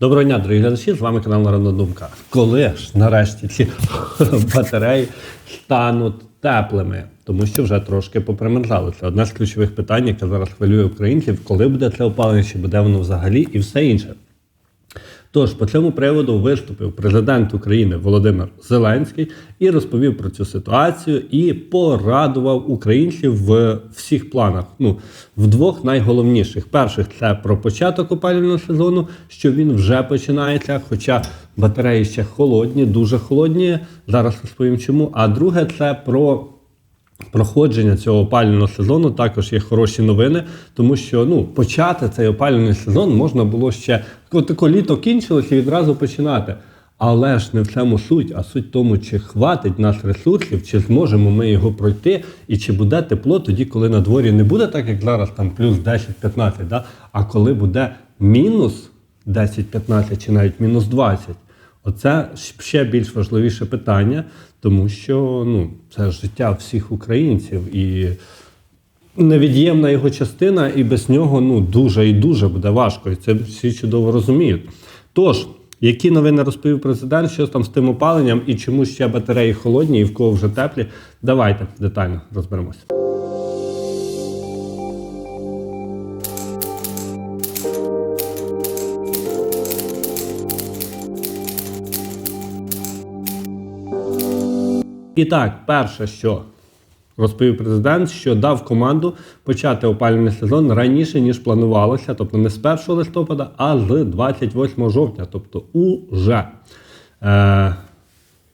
Доброго дня, дорогі глядачі, з вами канал Народна Думка. Коли ж нарешті ці батареї стануть теплими, тому що вже трошки попримерзали. Це одне з ключових питань, яке зараз хвилює українців, коли буде це опалення, чи буде воно взагалі, і все інше. Тож по цьому приводу виступив президент України Володимир Зеленський і розповів про цю ситуацію і порадував українців в всіх планах. Ну в двох найголовніших: перших це про початок опалювального сезону, що він вже починається. Хоча батареї ще холодні, дуже холодні. Зараз розповім чому. А друге це про проходження цього опалювального сезону також є хороші новини, тому що ну почати цей опалювальний сезон можна було ще тако літо кінчилось і відразу починати. Але ж не в цьому суть, а суть в тому, чи хватить нас ресурсів, чи зможемо ми його пройти, і чи буде тепло тоді, коли на дворі не буде так, як зараз, там плюс 10-15, да? а коли буде мінус 10-15 чи навіть мінус 20. Оце ще більш важливіше питання, тому що ну, це життя всіх українців і невід'ємна його частина, і без нього ну, дуже і дуже буде важко. І це всі чудово розуміють. Тож, які новини розповів президент, що там з тим опаленням і чому ще батареї холодні і в кого вже теплі, давайте детально розберемося. І так, перше, що розповів президент, що дав команду почати опалювальний сезон раніше, ніж планувалося, тобто не з 1 листопада, а з 28 жовтня, тобто уже. Е,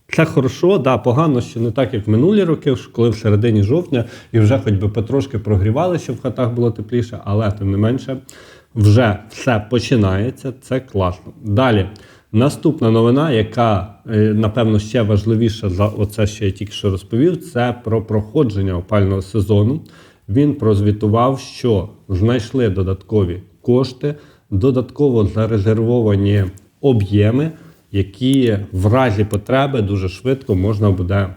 це хорошо, да, погано, що не так, як в минулі роки, коли в середині жовтня і вже хоч би потрошки прогрівали, щоб в хатах було тепліше, але тим не менше вже все починається. Це класно. Далі. Наступна новина, яка е, напевно ще важливіша за оце, що я тільки що розповів, це про проходження опального сезону. Він прозвітував, що знайшли додаткові кошти, додатково зарезервовані об'єми, які в разі потреби дуже швидко можна буде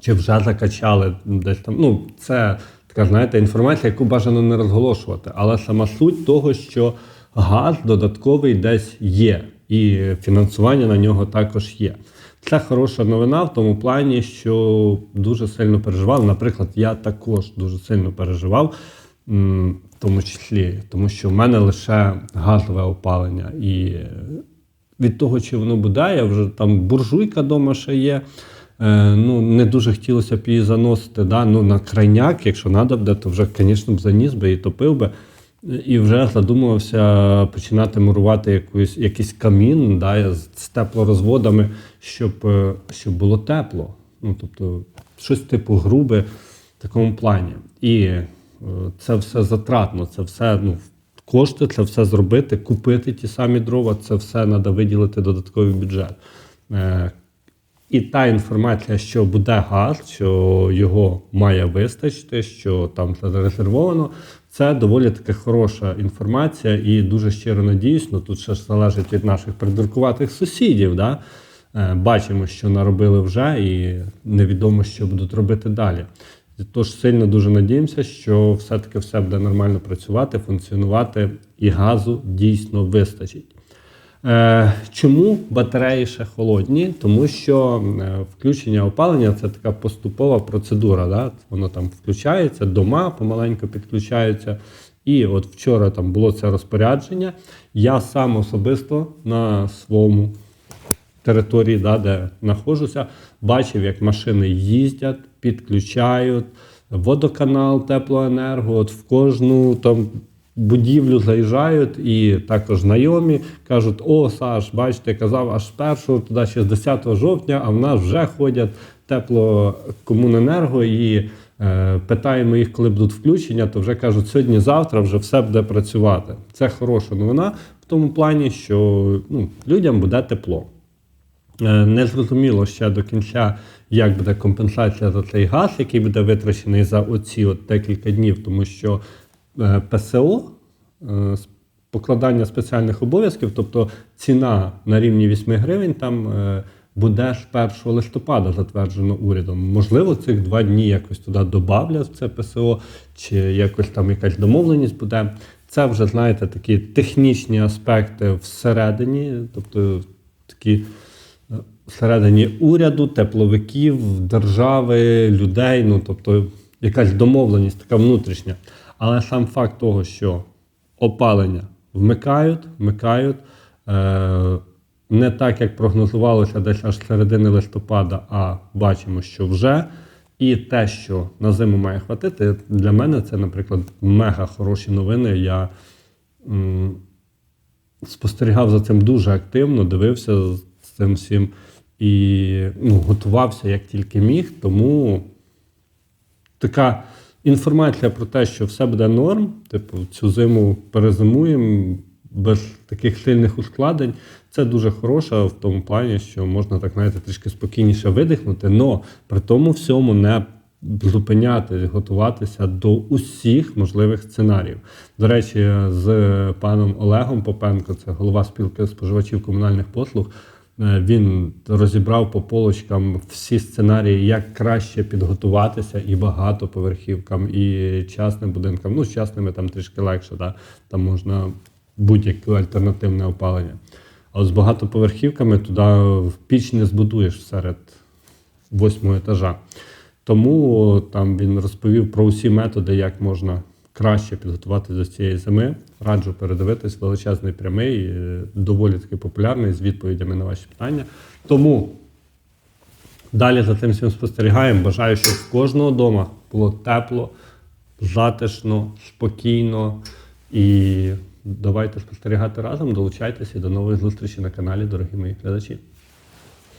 чи вже закачали десь там. Ну, це така, знаєте, інформація, яку бажано не розголошувати. Але сама суть того, що газ додатковий десь є, і фінансування на нього також є. Це хороша новина в тому плані, що дуже сильно переживав. Наприклад, я також дуже сильно переживав, в тому числі, тому що в мене лише газове опалення. І від того, чи воно буде, я вже там буржуйка вдома ще є. Е, ну, не дуже хотілося б її заносити да? ну, на крайняк, якщо треба буде, то вже, звісно, б заніс би і топив би. І вже задумувався починати мурувати якусь, якийсь камін да, з, теплорозводами, щоб, е, щоб було тепло. Ну, тобто, щось типу грубе в такому плані. І е, це все затратно, це все ну, кошти, це все зробити, купити ті самі дрова, це все треба виділити додатковий бюджет. І та інформація, що буде газ, що його має вистачити, що там це зарезервовано, це доволі таки хороша інформація і дуже щиро надіюсь, ну тут ще ж залежить від наших придуркуватих сусідів. Да? Е, Бачимо, що наробили вже, і невідомо, що будуть робити далі. Тож сильно дуже надіємося, що все-таки все буде нормально працювати, функціонувати, і газу дійсно вистачить. Е, Чому батареї ще холодні? Тому що е, включення опалення це така поступова процедура. Да? Воно там включається, дома помаленьку підключаються. І от вчора там було це розпорядження. Я сам особисто на своєму території, да, де знаходжуся, бачив, як машини їздять, підключають водоканал, теплоенерго. От в кожну там будівлю заїжджають і також знайомі кажуть: О, Саш, бачите, казав аж першого, туди 60 жовтня, а в нас вже ходять теплокомуненерго і е, питаємо їх, коли будуть включення, то вже кажуть, сьогодні-завтра вже все буде працювати. Це хороша новина в тому плані, що ну, людям буде тепло. Е, Не зрозуміло ще до кінця, як буде компенсація за цей газ, який буде витрачений за оці от декілька днів, тому що е, ПСО з покладання спеціальних обов'язків, тобто ціна на рівні 8 гривень, там е, буде з 1 листопада затверджено урядом. Можливо, цих два дні якось туди добавлять в це ПСО, чи якось там якась домовленість буде. Це вже, знаєте, такі технічні аспекти всередині, тобто такі е, всередині уряду, тепловиків, держави, людей, ну тобто якась домовленість така внутрішня. Але сам факт того, що опалення вмикають, вмикають. Е- не так, як прогнозувалося десь аж середини листопада, а бачимо, що вже. І те, що на зиму має хватити, для мене це, наприклад, мега хороші новини. Я спостерігав за цим дуже активно, дивився з цим всім і ну, готувався як тільки міг. Тому така інформація про те, що все буде норм, типу, цю зиму перезимуємо без таких сильних ускладень. Це дуже хороша в тому плані, що можна так знаєте, трішки спокійніше видихнути, але при тому всьому не зупинятись, готуватися до усіх можливих сценаріїв. До речі, з паном Олегом Попенко, це голова спілки споживачів комунальних послуг. Е, Він розібрав по полочкам всі сценарії, як краще підготуватися і багатоповерхівкам, і частним будинкам. Ну, з частними там трішки легше, да? там можна будь-яке альтернативне опалення. А з багатоповерхівками туди в піч не збудуєш серед восьмого етажа. Тому там він розповів про усі методи, як можна краще підготуватися до цієї зими. Раджу передивитись величезний прямий, е, доволі таки популярний з відповідями на ваші питання. Тому далі за цим всім спостерігаємо. Бажаю, щоб в кожного вдома було тепло, затишно, спокійно. І давайте спостерігати разом. Долучайтеся до нових зустрічей на каналі, дорогі мої глядачі.